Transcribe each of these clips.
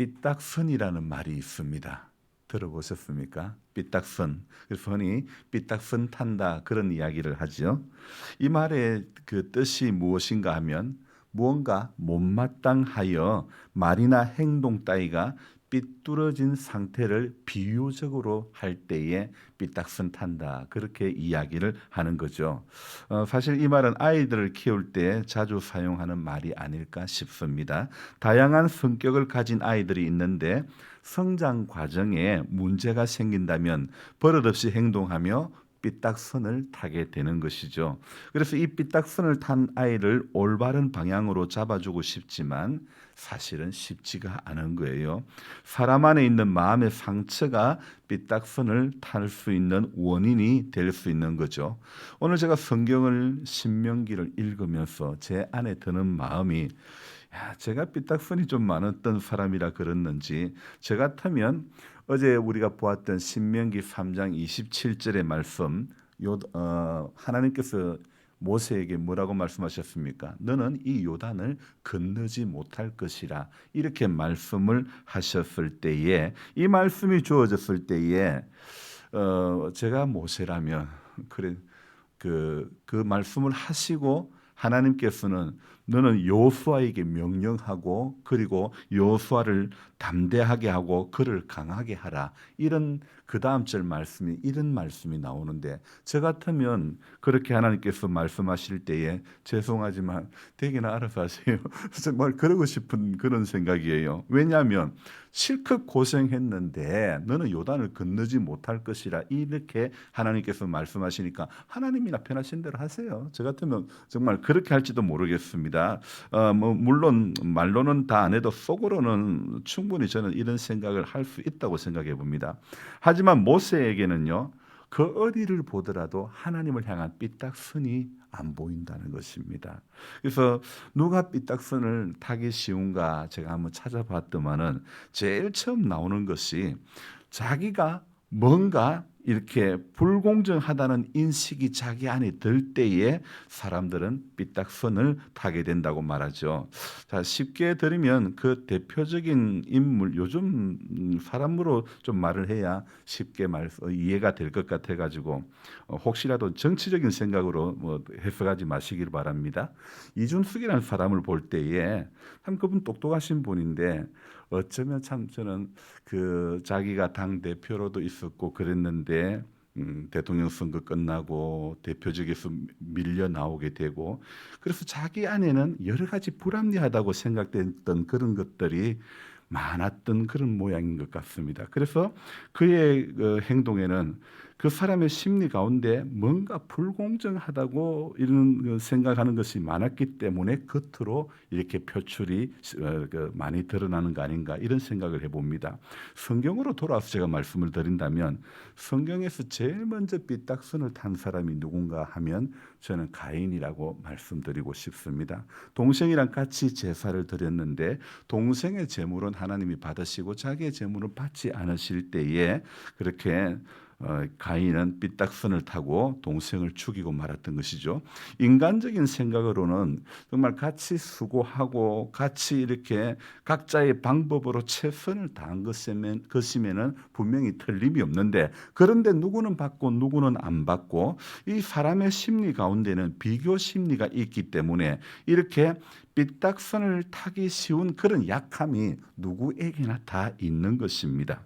삐딱선이라는 말이 있습니다. 들어보셨습니까? 삐딱선. 그래서 흔히 삐딱선 탄다 그런 이야기를 하죠. 이 말의 그 뜻이 무엇인가 하면 무언가 못마땅하여 말이나 행동 따위가 삐뚤어진 상태를 비유적으로 할 때에 삐딱선 탄다 그렇게 이야기를 하는 거죠. 어, 사실 이 말은 아이들을 키울 때 자주 사용하는 말이 아닐까 싶습니다. 다양한 성격을 가진 아이들이 있는데 성장 과정에 문제가 생긴다면 버릇없이 행동하며 삐딱선을 타게 되는 것이죠. 그래서 이 삐딱선을 탄 아이를 올바른 방향으로 잡아주고 싶지만 사실은 쉽지가 않은 거예요. 사람 안에 있는 마음의 상처가 삐딱선을 탈 수 있는 원인이 될 수 있는 거죠. 오늘 제가 성경을 신명기를 읽으면서 제 안에 드는 마음이 야, 제가 삐딱선이 좀 많았던 사람이라 그랬는지 저 같으면 어제 우리가 보았던 신명기 3장 27절의 말씀 요 어, 하나님께서 모세에게 뭐라고 말씀하셨습니까? 너는 이 요단을 건너지 못할 것이라 이렇게 말씀을 하셨을 때에 이 말씀이 주어졌을 때에 어, 제가 모세라면 그래 그, 그 말씀을 하시고 하나님께서는 너는 요수아에게 명령하고 그리고 요수아를 담대하게 하고 그를 강하게 하라. 이런 그 다음 절 말씀이 이런 말씀이 나오는데 저 같으면 그렇게 하나님께서 말씀하실 때에 죄송하지만 되게나 알아서 하세요. 정말 그러고 싶은 그런 생각이에요. 왜냐하면 실컷 고생했는데 너는 요단을 건너지 못할 것이라 이렇게 하나님께서 말씀하시니까 하나님이나 편하신 대로 하세요. 저 같으면 정말 그렇게 할지도 모르겠습니다 어, 뭐 물론 말로는 다 안 해도 속으로는 충분히 저는 이런 생각을 할 수 있다고 생각해 봅니다. 하지만 모세에게는요. 그 어디를 보더라도 하나님을 향한 삐딱선이 안 보인다는 것입니다. 그래서 누가 삐딱선을 타기 쉬운가 제가 한번 찾아봤더만은 제일 처음 나오는 것이 자기가 뭔가 이렇게 불공정하다는 인식이 자기 안에 들 때에 사람들은 삐딱선을 타게 된다고 말하죠. 자, 쉽게 들으면 그 대표적인 인물 요즘 사람으로 좀 말을 해야 쉽게 말 이해가 될 것 같아 가지고 어, 혹시라도 정치적인 생각으로 뭐 해석하지 마시기를 바랍니다. 이준숙이라는 사람을 볼 때에 참 그분 똑똑하신 분인데 어쩌면 참 저는 그 자기가 당 대표로도 있었고 그랬는데 음, 대통령 선거 끝나고 대표직에서 밀려 나오게 되고 그래서 자기 안에는 여러 가지 불합리하다고 생각됐던 그런 것들이 많았던 그런 모양인 것 같습니다. 그래서 그의 그 행동에는 그 사람의 심리 가운데 뭔가 불공정하다고 이런 그 생각하는 것이 많았기 때문에 겉으로 이렇게 표출이 어, 그 많이 드러나는 거 아닌가 이런 생각을 해봅니다. 성경으로 돌아와서 제가 말씀을 드린다면 성경에서 제일 먼저 삐딱선을 탄 사람이 누군가 하면 저는 가인이라고 말씀드리고 싶습니다. 동생이랑 같이 제사를 드렸는데 동생의 제물은 하나님이 받으시고 자기의 제물은 받지 않으실 때에 그렇게 어, 가인은 삐딱선을 타고 동생을 죽이고 말았던 것이죠. 인간적인 생각으로는 정말 같이 수고하고 같이 이렇게 각자의 방법으로 최선을 다한 것이면, 것이면은 분명히 틀림이 없는데 그런데 누구는 받고 누구는 안 받고 이 사람의 심리 가운데는 비교 심리가 있기 때문에 이렇게 삐딱선을 타기 쉬운 그런 약함이 누구에게나 다 있는 것입니다.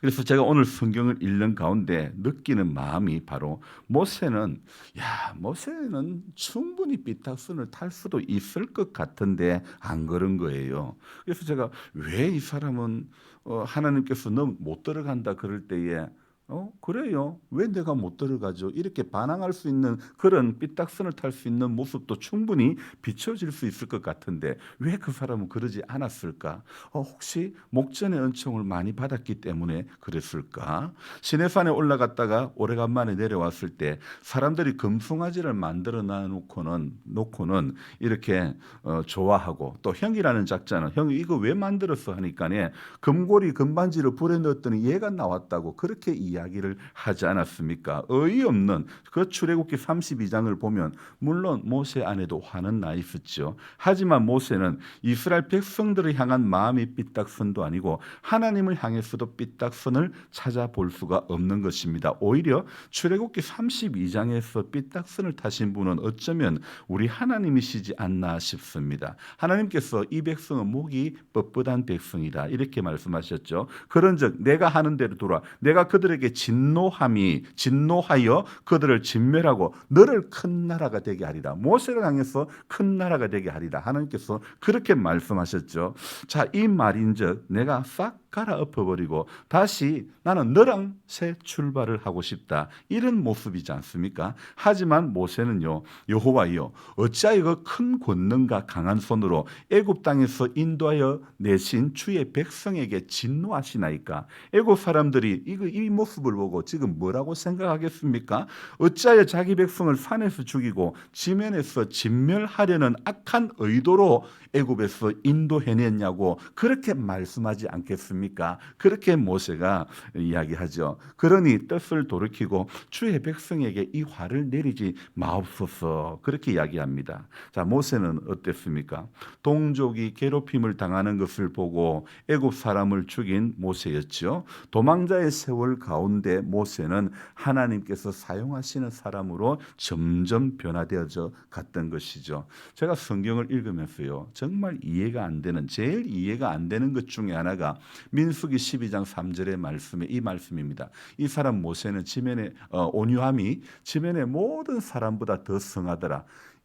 그래서 제가 오늘 성경을 읽는 가운데 느끼는 마음이 바로 모세는 야 모세는 충분히 삐딱선을 탈 수도 있을 것 같은데 안 그런 거예요. 그래서 제가 왜 이 사람은 어, 하나님께서 너못 들어간다 그럴 때에 어? 그래요? 왜 내가 못 들어가죠 이렇게 반항할 수 있는 그런 삐딱선을 탈 수 있는 모습도 충분히 비춰질 수 있을 것 같은데 왜 그 사람은 그러지 않았을까? 어, 혹시 목전의 은총을 많이 받았기 때문에 그랬을까? 시내산에 올라갔다가 오래간만에 내려왔을 때 사람들이 금송아지를 만들어 놔놓고는 놓고는 이렇게 어, 좋아하고 또 형이라는 작자는 형이 이거 왜 만들었어 하니까네 금고리 금반지를 불에 넣었더니 얘가 나왔다고 그렇게 이야기 이야기를 하지 않았습니까? 어이없는 그 출애굽기 32장을 보면 물론 모세 안에도 화는 나 있었죠. 하지만 모세는 이스라엘 백성들을 향한 마음이 삐딱선도 아니고 하나님을 향해서도 삐딱선을 찾아볼 수가 없는 것입니다. 오히려 출애굽기 32장에서 삐딱선을 타신 분은 어쩌면 우리 하나님이시지 않나 싶습니다. 하나님께서 이 백성은 목이 뻣뻣한 백성이다 이렇게 말씀하셨죠. 그런즉 내가 하는 대로 돌아 내가 그들에게 진노함이 진노하여 그들을 진멸하고 너를 큰 나라가 되게 하리라. 모세를 향해서 큰 나라가 되게 하리라. 하나님께서 그렇게 말씀하셨죠. 자, 이 말인즉 내가 싹 갈아엎어 버리고 다시 나는 너랑 새 출발을 하고 싶다. 이런 모습이지 않습니까? 하지만 모세는요. 여호와여 어찌하여 그큰 권능과 강한 손으로 애굽 땅에서 인도하여 내신 주의 백성에게 진노하시나이까? 애굽 사람들이 이거 이 모습을 보고 지금 뭐라고 생각하겠습니까? 어찌하여 자기 백성을 산에서 죽이고 지면에서 진멸하려는 악한 의도로 애굽에서 인도해냈냐고 그렇게 말씀하지 않겠습니까? 그렇게 모세가 이야기하죠. 그러니 뜻을 돌이키고 주의 백성에게 이 화를 내리지 마옵소서 그렇게 이야기합니다. 자 모세는 어땠습니까? 동족이 괴롭힘을 당하는 것을 보고 애굽 사람을 죽인 모세였죠. 도망자의 세월 가운데 모세는 하나님께서 사용하시는 사람으로 점점 변화되어져 갔던 것이죠. 제가 성경을 읽으면서요. 정말 이해가 안 되는 제일 이해가 안 되는 것 중에 하나가 민수기 12장 3절의 말씀에 이 말씀입니다. 이 사람 모세는 지면에 어, 온유함이 지면의 모든 사람보다 더 성하더라.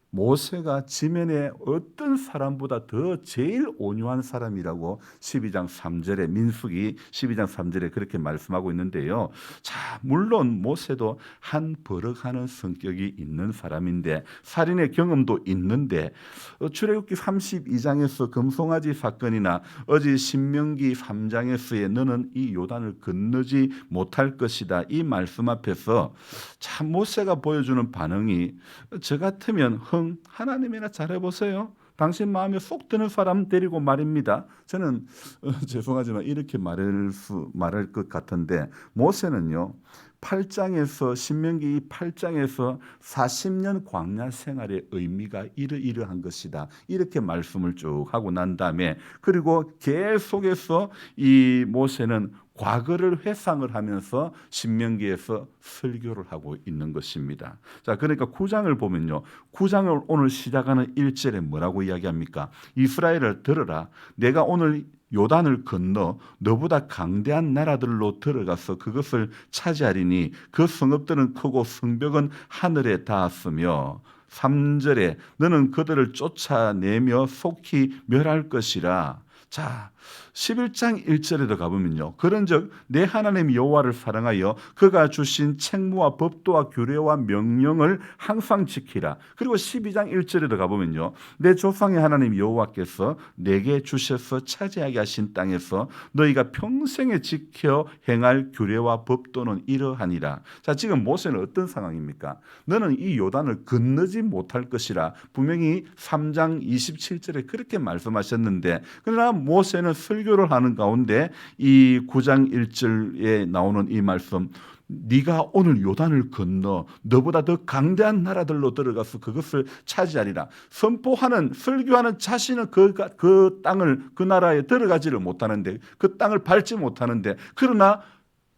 모세가 지면에 어떤 사람보다 더 제일 온유한 사람이라고 12장 3절에 민수기 12장 3절에 그렇게 말씀하고 있는데요. 자, 물론 모세도 한 버럭하는 성격이 있는 사람인데 살인의 경험도 있는데 어, 출애굽기 32장에서 금송아지 사건이나 어제 신명기 3장에서의 너는 이 요단을 건너지 못할 것이다. 이 말씀 앞에서 참 모세가 보여주는 반응이 저 같으면 흥 하나님이나 잘해보세요. 당신 마음에 쏙 드는 사람 데리고 말입니다. 저는 어, 죄송하지만 이렇게 말할 수 말할 것 같은데 모세는요. 8장에서 신명기 8장에서 40년 광야 생활의 의미가 이러이러한 것이다. 이렇게 말씀을 쭉 하고 난 다음에 그리고 계속해서 이 모세는 과거를 회상을 하면서 신명기에서 설교를 하고 있는 것입니다. 자, 그러니까 9장을 보면요. 9장을 오늘 시작하는 1절에 뭐라고 이야기합니까? 이스라엘을 들어라. 내가 오늘 요단을 건너 너보다 강대한 나라들로 들어가서 그것을 차지하리니 그 성읍들은 크고 성벽은 하늘에 닿았으며 3절에 너는 그들을 쫓아내며 속히 멸할 것이라. 자, 11장 1절에도 가보면요. 그런즉 내 하나님 여호와를 사랑하여 그가 주신 책무와 법도와 규례와 명령을 항상 지키라. 그리고 12장 1절에도 가보면요. 내 조상의 하나님 여호와께서 내게 주셔서 차지하게 하신 땅에서 너희가 평생에 지켜 행할 규례와 법도는 이러하니라. 자, 지금 모세는 어떤 상황입니까? 너는 이 요단을 건너지 못할 것이라. 분명히 3장 27절에 그렇게 말씀하셨는데 그러나 모세는 설교를 하는 가운데 이 9장 1절에 나오는 이 말씀 네가 오늘 요단을 건너 너보다 더 강대한 나라들로 들어가서 그것을 차지하리라. 선포하는 설교하는 자신은 그, 그 땅을 그 나라에 들어가지를 못하는데 그 땅을 밟지 못하는데 그러나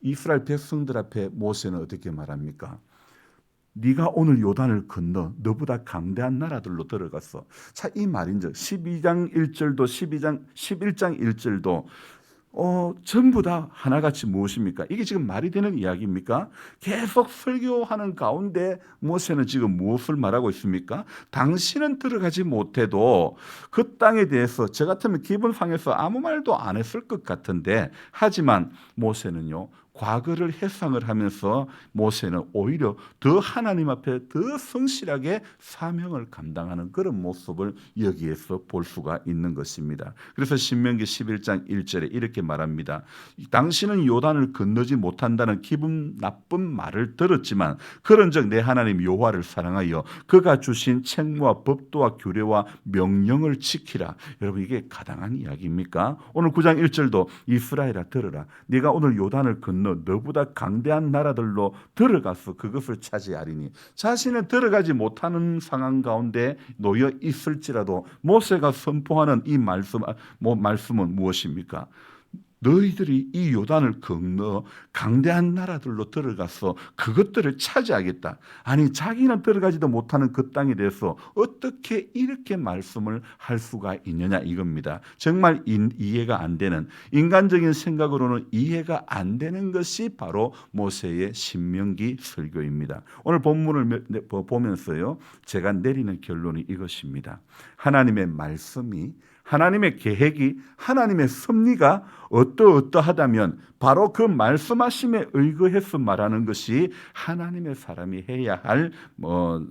이스라엘 백성들 앞에 모세는 어떻게 말합니까? 네가 오늘 요단을 건너 너보다 강대한 나라들로 들어갔어. 자, 이 말인즉 12장 1절도 12장 11장 1절도 어, 전부 다 하나같이 무엇입니까? 이게 지금 말이 되는 이야기입니까? 계속 설교하는 가운데 모세는 지금 무엇을 말하고 있습니까? 당신은 들어가지 못해도 그 땅에 대해서 저 같으면 기분 상해서 아무 말도 안 했을 것 같은데 하지만 모세는요. 과거를 회상을 하면서 모세는 오히려 더 하나님 앞에 더 성실하게 사명을 감당하는 그런 모습을 여기에서 볼 수가 있는 것입니다. 그래서 신명기 11장 1절에 이렇게 말합니다. 당신은 요단을 건너지 못한다는 기분 나쁜 말을 들었지만 그런즉 내 하나님 여호와를 사랑하여 그가 주신 책무와 법도와 규례와 명령을 지키라. 여러분 이게 가당한 이야기입니까? 오늘 9장 1절도 이스라엘아 들으라. 네가 오늘 요단을 건너 건너 너보다 강대한 나라들로 들어가서 그것을 차지하리니 자신은 들어가지 못하는 상황 가운데 놓여 있을지라도 모세가 선포하는 이 말씀 뭐 말씀은 무엇입니까? 너희들이 이 요단을 건너 강대한 나라들로 들어가서 그것들을 차지하겠다. 아니 자기는 들어가지도 못하는 그 땅에 대해서 어떻게 이렇게 말씀을 할 수가 있느냐 이겁니다. 정말 인- 이해가 안 되는 인간적인 생각으로는 이해가 안 되는 것이 바로 모세의 신명기 설교입니다. 오늘 본문을 몇- 네, 보- 보면서요. 제가 내리는 결론이 이것입니다. 하나님의 말씀이 하나님의 계획이 하나님의 섭리가 어떠어떠하다면 바로 그 말씀하심에 의거해서 말하는 것이 하나님의 사람이 해야 할 뭐,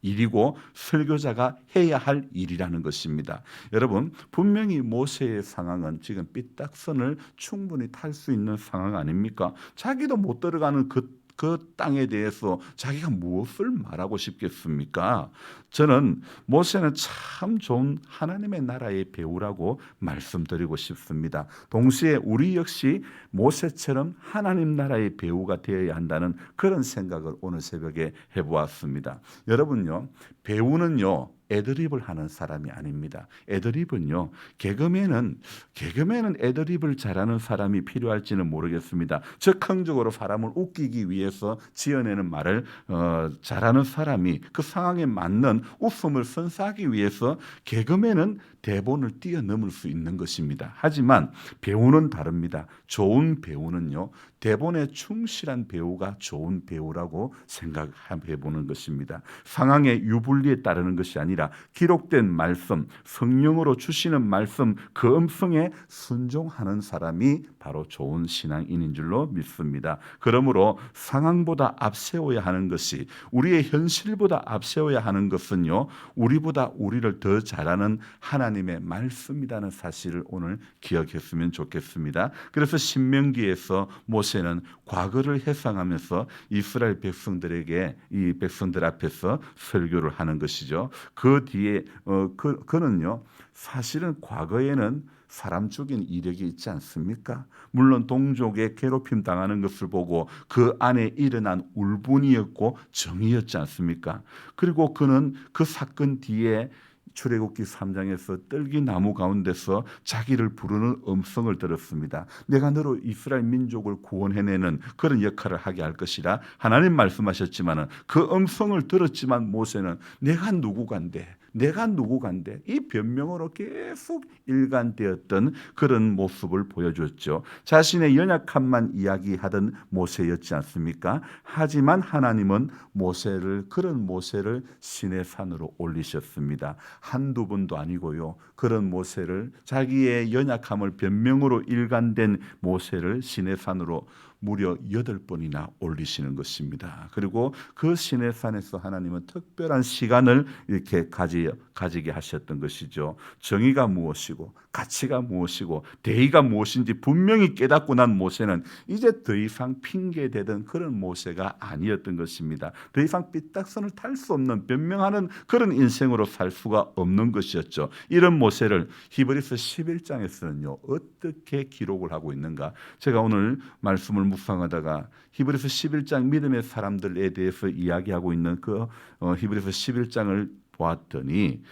일이고 설교자가 해야 할 일이라는 것입니다. 여러분 분명히 모세의 상황은 지금 삐딱선을 충분히 탈 수 있는 상황 아닙니까? 자기도 못 들어가는 그 그 땅에 대해서 자기가 무엇을 말하고 싶겠습니까? 저는 모세는 참 좋은 하나님의 나라의 배우라고 말씀드리고 싶습니다. 동시에 우리 역시 모세처럼 하나님 나라의 배우가 되어야 한다는 그런 생각을 오늘 새벽에 해보았습니다. 여러분요, 배우는요, 애드립을 하는 사람이 아닙니다. 애드립은요, 개그맨은 개그맨은 애드립을 잘하는 사람이 필요할지는 모르겠습니다. 즉흥적으로 사람을 웃기기 위해서 지어내는 말을 어, 잘하는 사람이 그 상황에 맞는 웃음을 선사하기 위해서 개그맨은 대본을 뛰어넘을 수 있는 것입니다. 하지만 배우는 다릅니다. 좋은 배우는요, 대본에 충실한 배우가 좋은 배우라고 생각해 보는 것입니다. 상황의 유불리에 따르는 것이 아니라 기록된 말씀, 성령으로 주시는 말씀, 그 음성에 순종하는 사람이 바로 좋은 신앙인인 줄로 믿습니다. 그러므로 상황보다 앞세워야 하는 것이 우리의 현실보다 앞세워야 하는 것은요, 우리보다 우리를 더 잘하는 하나님의 말씀이라는 사실을 오늘 기억했으면 좋겠습니다. 그래서 신명기에서 모 세는 과거를 회상하면서 이스라엘 백성들에게 이 백성들 앞에서 설교를 하는 것이죠. 그 뒤에 어, 그 그는요 사실은 과거에는 사람 죽인 이력이 있지 않습니까? 물론 동족의 괴롭힘 당하는 것을 보고 그 안에 일어난 울분이었고 정의였지 않습니까? 그리고 그는 그 사건 뒤에 출애굽기 3장에서 뜰기 나무 가운데서 자기를 부르는 음성을 들었습니다. 내가 너로 이스라엘 민족을 구원해내는 그런 역할을 하게 할 것이라 하나님 말씀하셨지만은 그 음성을 들었지만 모세는 내가 누구간데 내가 누구간데 이 변명으로 계속 일관되었던 그런 모습을 보여줬죠. 자신의 연약함만 이야기하던 모세였지 않습니까? 하지만 하나님은 모세를 그런 모세를 신의 산으로 올리셨습니다. 한두 번도 아니고요. 그런 모세를 자기의 연약함을 변명으로 일관된 모세를 신의 산으로 무려 여덟 번이나 올리시는 것입니다. 그리고 그 신의 산에서 하나님은 특별한 시간을 이렇게 가지, 가지게 하셨던 것이죠. 정의가 무엇이고 가치가 무엇이고 대의가 무엇인지 분명히 깨닫고 난 모세는 이제 더 이상 핑계대던 그런 모세가 아니었던 것입니다. 더 이상 삐딱선을 탈 수 없는 변명하는 그런 인생으로 살 수가 없는 것이었죠. 이런 모세를 히브리서 11장에서는요 어떻게 기록을 하고 있는가? 제가 오늘 말씀을 묵상하다가 히브리서 11장 믿음의 사람들에 대해서 이야기하고 있는 그 어, 히브리서 11장을 보았더니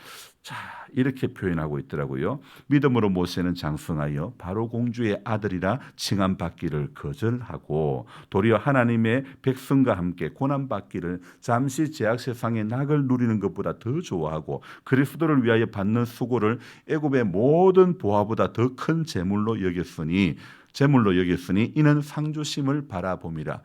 자 이렇게 표현하고 있더라고요. 믿음으로 모세는 장성하여 바로 공주의 아들이라 칭함 받기를 거절하고 도리어 하나님의 백성과 함께 고난 받기를 잠시 제약 세상의 낙을 누리는 것보다 더 좋아하고 그리스도를 위하여 받는 수고를 애굽의 모든 보화보다 더 큰 재물로 여겼으니 제물로 여겼으니 이는 상주심을 바라봄이라.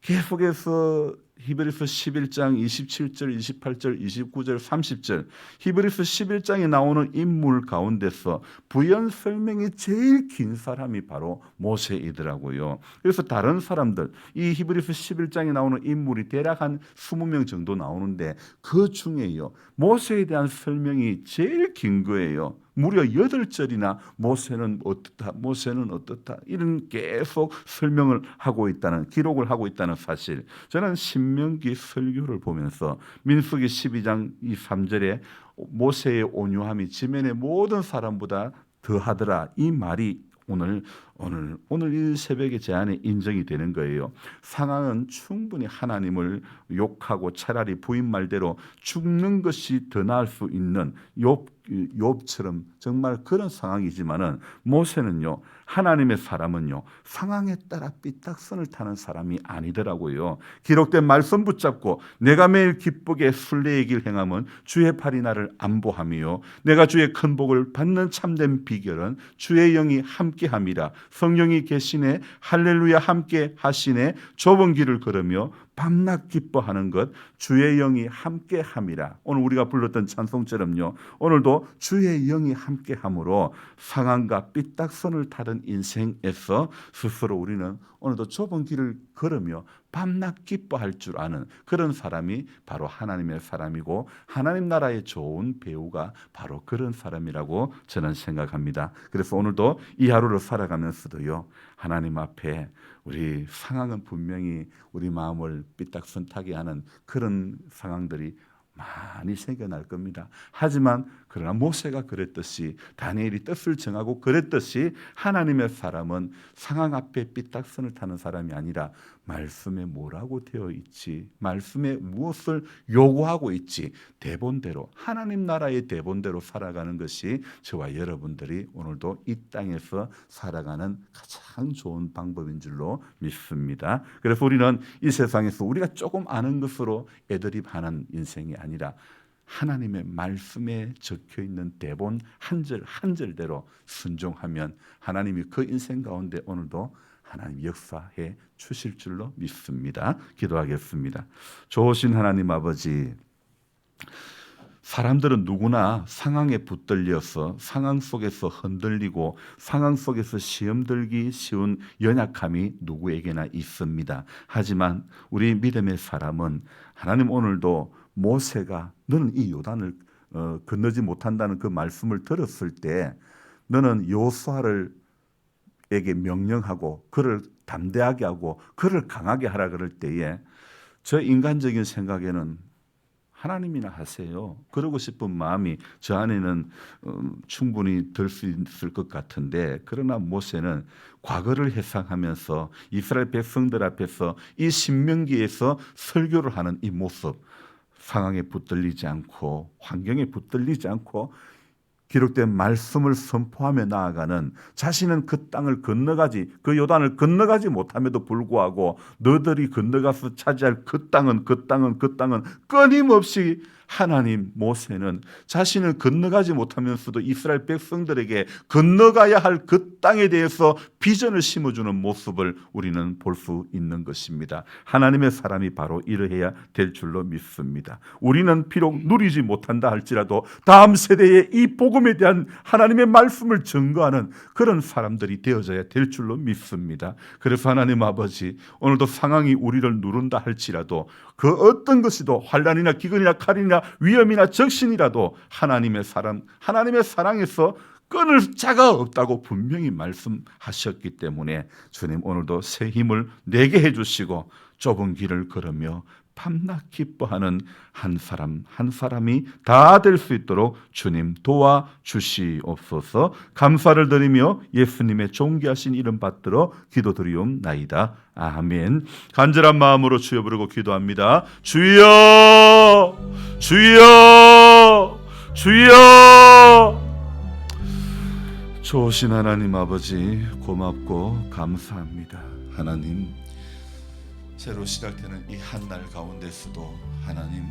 계속해서 히브리서 11장 27절, 28절, 29절, 30절 히브리서 11장에 나오는 인물 가운데서 부연 설명이 제일 긴 사람이 바로 모세이더라고요. 그래서 다른 사람들 이 히브리서 11장에 나오는 인물이 대략 한 20명 정도 나오는데 그 중에요. 모세에 대한 설명이 제일 긴 거예요. 무려 여덟 절이나 모세는 어떻다, 모세는 어떻다 이런 계속 설명을 하고 있다는 기록을 하고 있다는 사실. 저는 신명기 설교를 보면서 민수기 12장 이 3절에 모세의 온유함이 지면의 모든 사람보다 더하더라 이 말이 오늘 오늘 오늘 이 새벽에 제 안에 인정이 되는 거예요. 상황은 충분히 하나님을 욕하고 차라리 부인 말대로 죽는 것이 더 나을 수 있는 욥 욥처럼 정말 그런 상황이지만은 모세는요 하나님의 사람은요 상황에 따라 삐딱선을 타는 사람이 아니더라고요 기록된 말씀 붙잡고 내가 매일 기쁘게 순례의 길 행함은 주의 팔이 나를 안보함이요 내가 주의 큰 복을 받는 참된 비결은 주의 영이 함께함이라 성령이 계시네. 할렐루야 함께 하시네. 좁은 길을 걸으며 밤낮 기뻐하는 것 주의 영이 함께 함이라. 오늘 우리가 불렀던 찬송처럼요. 오늘도 주의 영이 함께 함으로 상황과 삐딱선을 타던 인생에서 스스로 우리는 오늘도 좁은 길을 걸으며 밤낮 기뻐할 줄 아는 그런 사람이 바로 하나님의 사람이고 하나님 나라의 좋은 배우가 바로 그런 사람이라고 저는 생각합니다. 그래서 오늘도 이 하루를 살아가면서도요 하나님 앞에 우리 상황은 분명히 우리 마음을 삐딱선타게 하는 그런 상황들이 많이 생겨날 겁니다. 하지만 그러나 모세가 그랬듯이 다니엘이 뜻을 정하고 그랬듯이 하나님의 사람은 상황 앞에 삐딱선을 타는 사람이 아니라 말씀에 뭐라고 되어 있지 말씀에 무엇을 요구하고 있지 대본대로 하나님 나라의 대본대로 살아가는 것이 저와 여러분들이 오늘도 이 땅에서 살아가는 가장 좋은 방법인 줄로 믿습니다. 그래서 우리는 이 세상에서 우리가 조금 아는 것으로 애드립하는 인생이 아니라 하나님의 말씀에 적혀 있는 대본 한 절 한 절대로 순종하면 하나님이 그 인생 가운데 오늘도 하나님 역사해 주실 줄로 믿습니다. 기도하겠습니다. 좋으신 하나님 아버지 사람들은 누구나 상황에 붙들려서 상황 속에서 흔들리고 상황 속에서 시험 들기 쉬운 연약함이 누구에게나 있습니다. 하지만 우리 믿음의 사람은 하나님 오늘도 모세가 너는 이 요단을 어, 건너지 못한다는 그 말씀을 들었을 때 너는 요수아를 에게 명령하고 그를 담대하게 하고 그를 강하게 하라 그럴 때에 저 인간적인 생각에는 하나님이나 하세요. 그러고 싶은 마음이 저 안에는 음, 충분히 들 수 있을 것 같은데 그러나 모세는 과거를 회상하면서 이스라엘 백성들 앞에서 이 신명기에서 설교를 하는 이 모습 상황에 붙들리지 않고 환경에 붙들리지 않고 기록된 말씀을 선포하며 나아가는 자신은 그 땅을 건너가지 그 요단을 건너가지 못함에도 불구하고 너들이 건너가서 차지할 그 땅은 그 땅은 그 땅은 끊임없이 하나님 모세는 자신을 건너가지 못하면서도 이스라엘 백성들에게 건너가야 할 그 땅에 대해서 비전을 심어주는 모습을 우리는 볼 수 있는 것입니다. 하나님의 사람이 바로 이러해야 될 줄로 믿습니다. 우리는 비록 누리지 못한다 할지라도 다음 세대에 이 복음에 대한 하나님의 말씀을 증거하는 그런 사람들이 되어져야 될 줄로 믿습니다. 그래서 하나님 아버지 오늘도 상황이 우리를 누른다 할지라도 그 어떤 것이도 환란이나 기근이나 칼이나 위험이나 적신이라도 하나님의 사람 하나님의 사랑에서 끊을 자가 없다고 분명히 말씀하셨기 때문에 주님 오늘도 새 힘을 내게 해주시고 좁은 길을 걸으며 밤낮 기뻐하는 한 사람 한 사람이 다 될 수 있도록 주님 도와 주시옵소서. 감사를 드리며 예수님의 존귀하신 이름 받들어 기도드리옵나이다. 아멘. 간절한 마음으로 주여 부르고 기도합니다. 주여! 주여! 주여 좋으신 하나님 아버지 고맙고 감사합니다. 하나님 새로 시작되는 이 한 날 가운데서도 하나님